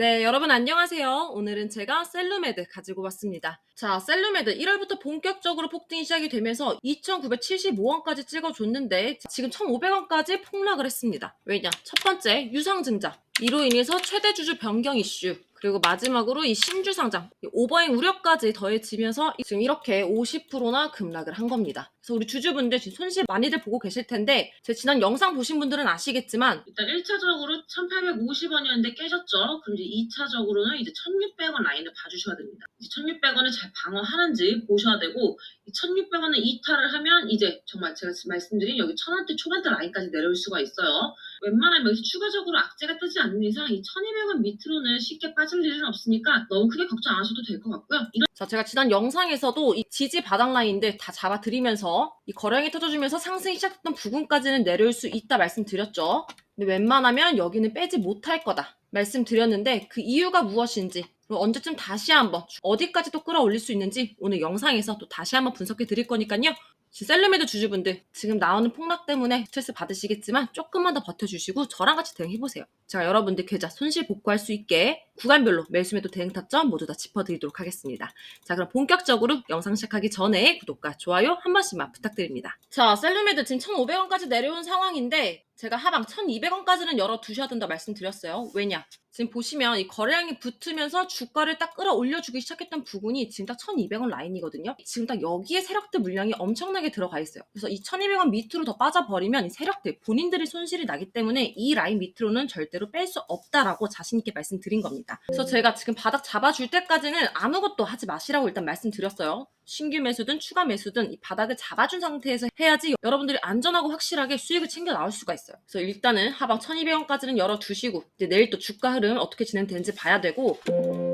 네, 여러분 안녕하세요. 오늘은 제가 셀루메드 가지고 왔습니다. 자, 셀루메드 1월부터 본격적으로 폭등이 시작이 되면서 2,975원까지 찍어줬는데 지금 1,500원까지 폭락을 했습니다. 왜냐? 첫 번째, 유상증자. 이로 인해서 최대 주주 변경 이슈. 그리고 마지막으로 이 신주 상장, 이 오버행 우려까지 더해지면서 지금 이렇게 50%나 급락을 한 겁니다. 그래서 우리 주주분들 지금 손실 많이들 보고 계실 텐데 제 지난 영상 보신 분들은 아시겠지만 일단 1차적으로 1850원이었는데 깨졌죠. 그럼 이제 2차적으로는 이제 1600원 라인을 봐주셔야 됩니다. 이제 1600원을 잘 방어하는지 보셔야 되고, 이 1600원을 이탈을 하면 이제 정말 제가 말씀드린 여기 1000원대 초반대 라인까지 내려올 수가 있어요. 웬만하면 여기서 추가적으로 악재가 뜨지 않는 이상 이 1200원 밑으로는 쉽게 빠질 일은 없으니까 너무 크게 걱정 안 하셔도 될 것 같고요. 이런 자, 제가 지난 영상에서도 이 지지 바닥 라인들 다 잡아드리면서 이 거래량이 터져주면서 상승이 시작했던 부근까지는 내려올 수 있다 말씀드렸죠. 근데 웬만하면 여기는 빼지 못할 거다 말씀드렸는데 그 이유가 무엇인지 언제쯤 다시 한번 어디까지 또 끌어올릴 수 있는지 오늘 영상에서 또 다시 한번 분석해 드릴 거니까요. 셀레메드 주주분들 지금 나오는 폭락 때문에 스트레스 받으시겠지만 조금만 더 버텨주시고 저랑 같이 대응해보세요. 제가 여러분들 계좌 손실 복구할 수 있게 구간별로 매수매도 대응 타점 모두 다 짚어드리도록 하겠습니다. 자 그럼 본격적으로 영상 시작하기 전에 구독과 좋아요 한 번씩만 부탁드립니다. 자 셀루메드 지금 1,500원까지 내려온 상황인데 제가 하방 1,200원까지는 열어 두셔야 된다 말씀드렸어요. 왜냐? 지금 보시면 이 거래량이 붙으면서 주가를 딱 끌어올려주기 시작했던 부분이 지금 딱 1,200원 라인이거든요. 지금 딱 여기에 세력들 물량이 엄청나게 들어가 있어요. 그래서 이 1,200원 밑으로 더 빠져버리면 이 세력들 본인들이 손실이 나기 때문에 이 라인 밑으로는 절대로 뺄 수 없다라고 자신있게 말씀드린 겁니다. 그래서 제가 지금 바닥 잡아줄 때까지는 아무것도 하지 마시라고 일단 말씀드렸어요. 신규 매수든 추가 매수든 이 바닥을 잡아준 상태에서 해야지 여러분들이 안전하고 확실하게 수익을 챙겨 나올 수가 있어요. 그래서 일단은 하방 1200원까지는 열어두시고 이제 내일 또 주가 흐름 어떻게 진행되는지 봐야 되고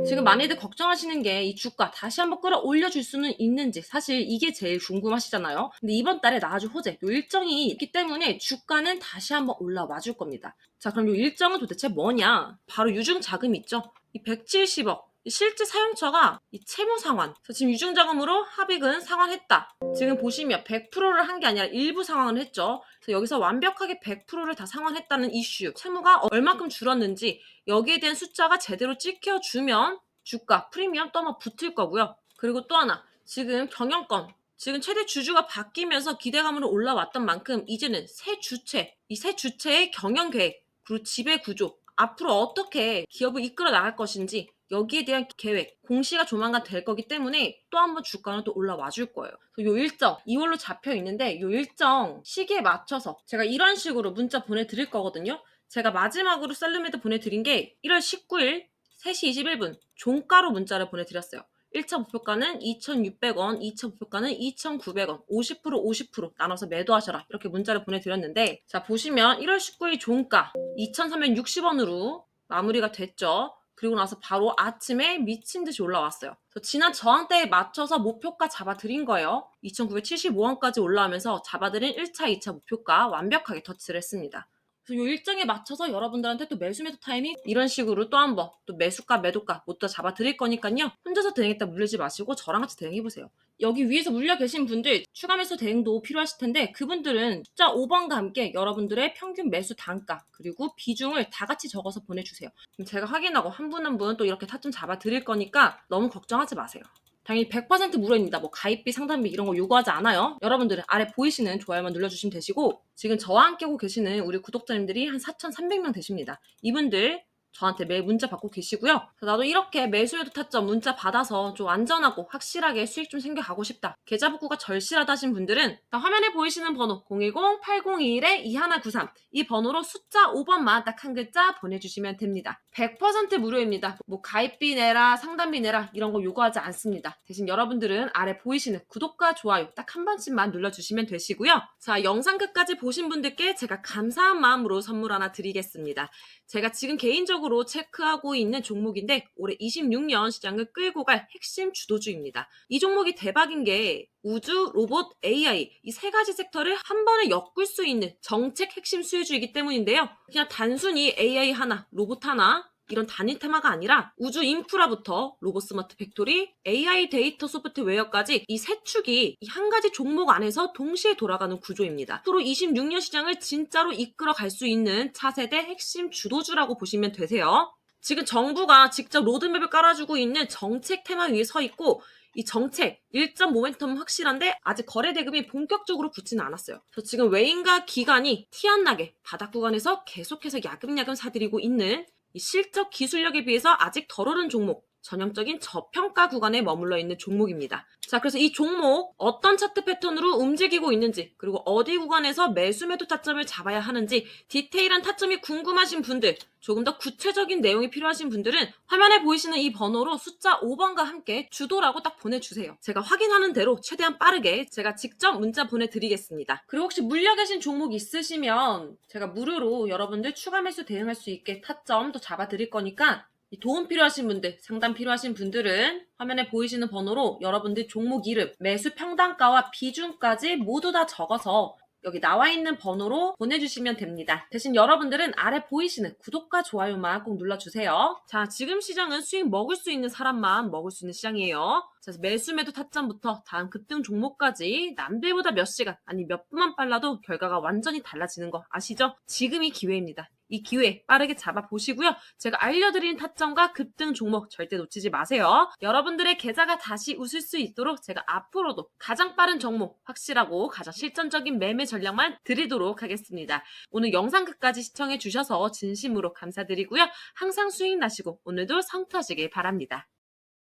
지금 많이들 걱정하시는 게 이 주가 다시 한번 끌어올려줄 수는 있는지 사실 이게 제일 궁금하시잖아요. 근데 이번 달에 나아줄 호재 요 일정이 있기 때문에 주가는 다시 한번 올라와 줄 겁니다. 자 그럼 이 일정은 도대체 뭐냐? 바로 유증 자금이 있죠. 이 170억 이 실제 사용처가 이 채무 상환. 그래서 지금 유증 자금으로 합의금 상환했다. 지금 보시면 100%를 한 게 아니라 일부 상환을 했죠. 그래서 여기서 완벽하게 100%를 다 상환했다는 이슈. 채무가 얼마큼 줄었는지 여기에 대한 숫자가 제대로 찍혀주면 주가, 프리미엄 또 한번 붙을 거고요. 그리고 또 하나. 지금 경영권. 지금 최대 주주가 바뀌면서 기대감으로 올라왔던 만큼 이제는 새 주체, 이 새 주체의 경영 계획, 그리고 지배 구조, 앞으로 어떻게 기업을 이끌어 나갈 것인지 여기에 대한 계획, 공시가 조만간 될 거기 때문에 또 한번 주가는 또 올라와 줄 거예요. 요 일정, 2월로 잡혀 있는데 요 일정 시기에 맞춰서 제가 이런 식으로 문자 보내드릴 거거든요. 제가 마지막으로 셀루메드 보내드린 게 1월 19일 3시 21분 종가로 문자를 보내드렸어요. 1차 목표가는 2,600원, 2차 목표가는 2,900원, 50% 50% 나눠서 매도하셔라. 이렇게 문자를 보내드렸는데, 자, 보시면 1월 19일 종가 2,360원으로 마무리가 됐죠. 그리고 나서 바로 아침에 미친 듯이 올라왔어요. 지난 저항대에 맞춰서 목표가 잡아드린 거예요. 2,975원까지 올라오면서 잡아드린 1차, 2차 목표가 완벽하게 터치를 했습니다. 그래서 이 일정에 맞춰서 여러분들한테 또 매수 매도 타이밍 이런 식으로 또 한번 또 매수가 매도가 모두 잡아 드릴 거니까요. 혼자서 대응했다 물리지 마시고 저랑 같이 대응해 보세요. 여기 위에서 물려 계신 분들 추가 매수 대응도 필요하실 텐데 그분들은 숫자 5번과 함께 여러분들의 평균 매수 단가 그리고 비중을 다 같이 적어서 보내주세요. 제가 확인하고 한 분 한 분 또 이렇게 타점 잡아 드릴 거니까 너무 걱정하지 마세요. 당연히 100% 무료입니다. 뭐 가입비, 상담비 이런 거 요구하지 않아요. 여러분들은 아래 보이시는 좋아요만 눌러주시면 되시고 지금 저와 함께 하고 계시는 우리 구독자님들이 한 4,300명 되십니다. 이분들 저한테 매일 문자 받고 계시고요. 나도 이렇게 매수해도 타점 문자 받아서 좀 안전하고 확실하게 수익 좀 생겨가고 싶다. 계좌 복구가 절실하다 하신 분들은 화면에 보이시는 번호 010-801-2193 이 번호로 숫자 5번만 딱 한 글자 보내주시면 됩니다. 100% 무료입니다. 뭐 가입비 내라 상담비 내라 이런 거 요구하지 않습니다. 대신 여러분들은 아래 보이시는 구독과 좋아요 딱 한 번씩만 눌러주시면 되시고요. 자 영상 끝까지 보신 분들께 제가 감사한 마음으로 선물 하나 드리겠습니다. 제가 지금 개인적으로 체크하고 있는 종목인데 올해 26년 시장을 끌고 갈 핵심 주도주입니다. 이 종목이 대박인 게 우주, 로봇, AI 이 세 가지 섹터를 한 번에 엮을 수 있는 정책 핵심 수혜주이기 때문인데요. 그냥 단순히 AI 하나, 로봇 하나 이런 단일 테마가 아니라 우주 인프라부터 로봇 스마트 팩토리, AI 데이터 소프트웨어까지 이 세 축이 이 한 가지 종목 안에서 동시에 돌아가는 구조입니다. 앞으로 26년 시장을 진짜로 이끌어 갈 수 있는 차세대 핵심 주도주라고 보시면 되세요. 지금 정부가 직접 로드맵을 깔아주고 있는 정책 테마 위에 서 있고 이 정책 일정 모멘텀은 확실한데 아직 거래 대금이 본격적으로 붙지는 않았어요. 그래서 지금 외인과 기관이 티 안 나게 바닥 구간에서 계속해서 야금야금 사들이고 있는 이 실적 기술력에 비해서 아직 덜 오른 종목 전형적인 저평가 구간에 머물러 있는 종목입니다. 자, 그래서 이 종목 어떤 차트 패턴으로 움직이고 있는지, 그리고 어디 구간에서 매수 매도 타점을 잡아야 하는지 디테일한 타점이 궁금하신 분들, 조금 더 구체적인 내용이 필요하신 분들은 화면에 보이시는 이 번호로 숫자 5번과 함께 주도라고 딱 보내주세요. 제가 확인하는 대로 최대한 빠르게 제가 직접 문자 보내드리겠습니다. 그리고 혹시 물려 계신 종목 있으시면 제가 무료로 여러분들 추가 매수 대응할 수 있게 타점 또 잡아드릴 거니까 이 도움 필요하신 분들, 상담 필요하신 분들은 화면에 보이시는 번호로 여러분들 종목 이름, 매수 평단가와 비중까지 모두 다 적어서 여기 나와 있는 번호로 보내주시면 됩니다. 대신 여러분들은 아래 보이시는 구독과 좋아요만 꼭 눌러주세요. 자, 지금 시장은 수익 먹을 수 있는 사람만 먹을 수 있는 시장이에요. 자, 그래서 매수 매도 타점부터 다음 급등 종목까지 남들보다 몇 시간, 아니 몇 분만 빨라도 결과가 완전히 달라지는 거 아시죠? 지금이 기회입니다. 이 기회 빠르게 잡아보시고요. 제가 알려드리는 타점과 급등 종목 절대 놓치지 마세요. 여러분들의 계좌가 다시 웃을 수 있도록 제가 앞으로도 가장 빠른 종목, 확실하고 가장 실전적인 매매 전략만 드리도록 하겠습니다. 오늘 영상 끝까지 시청해 주셔서 진심으로 감사드리고요. 항상 수익 나시고 오늘도 성투하시길 바랍니다.